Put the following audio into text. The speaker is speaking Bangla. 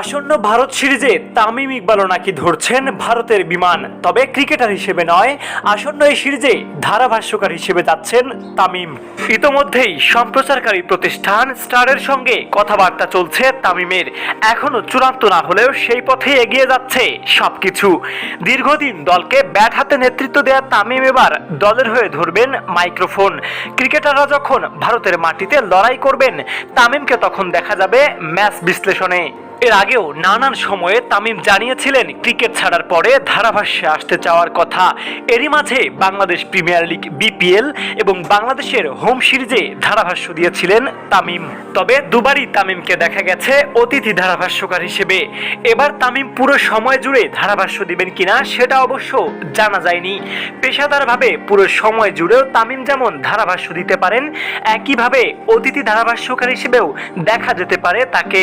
আসন্ন ভারত সিরিজে তামিম ইকবালও নাকি ধরছেন ভারতের বিমান। তবে ক্রিকেটার হিসেবে নয়, আসন্ন এই সিরিজে ধারাভাষ্যকার হিসেবে যাচ্ছেন তামিম। ইতোমধ্যেই সম্প্রচারকারী প্রতিষ্ঠান স্টারের সঙ্গে কথাবার্তা চলছে তামিমের। এখনও চূড়ান্ত না হলেও সেই পথে এগিয়ে যাচ্ছে সবকিছু। দীর্ঘদিন দলকে ব্যাট হাতে নেতৃত্ব দেওয়া তামিম এবার দলের হয়ে ধরবেন মাইক্রোফোন। ক্রিকেটাররা যখন ভারতের মাটিতে লড়াই করবেন, তামিমকে তখন দেখা যাবে ম্যাচ বিশ্লেষণে। এর আগেও নানান সময়ে তামিম জানিয়েছিলেন, ক্রিকেট ছাড়ার পরে ধারাভাষ্যে আসতে চাওয়ার কথা। এরই মাঝে বাংলাদেশ প্রিমিয়ার লিগ, বিপিএল এবং বাংলাদেশের হোম সিরিজে ধারাভাষ্য দিয়েছিলেন তামিম। তবে দুবারই তামিমকে দেখা গেছে অতিথি ধারাভাষ্যকার হিসেবে। এবার তামিম পুরো সময় জুড়ে ধারাভাষ্য দিবেন কিনা সেটা অবশ্য জানা যায়নি। পেশাদারভাবে পুরো সময় জুড়েও তামিম যেমন ধারাভাষ্য দিতে পারেন, একইভাবে অতিথি ধারাভাষ্যকার হিসেবেও দেখা যেতে পারে তাকে।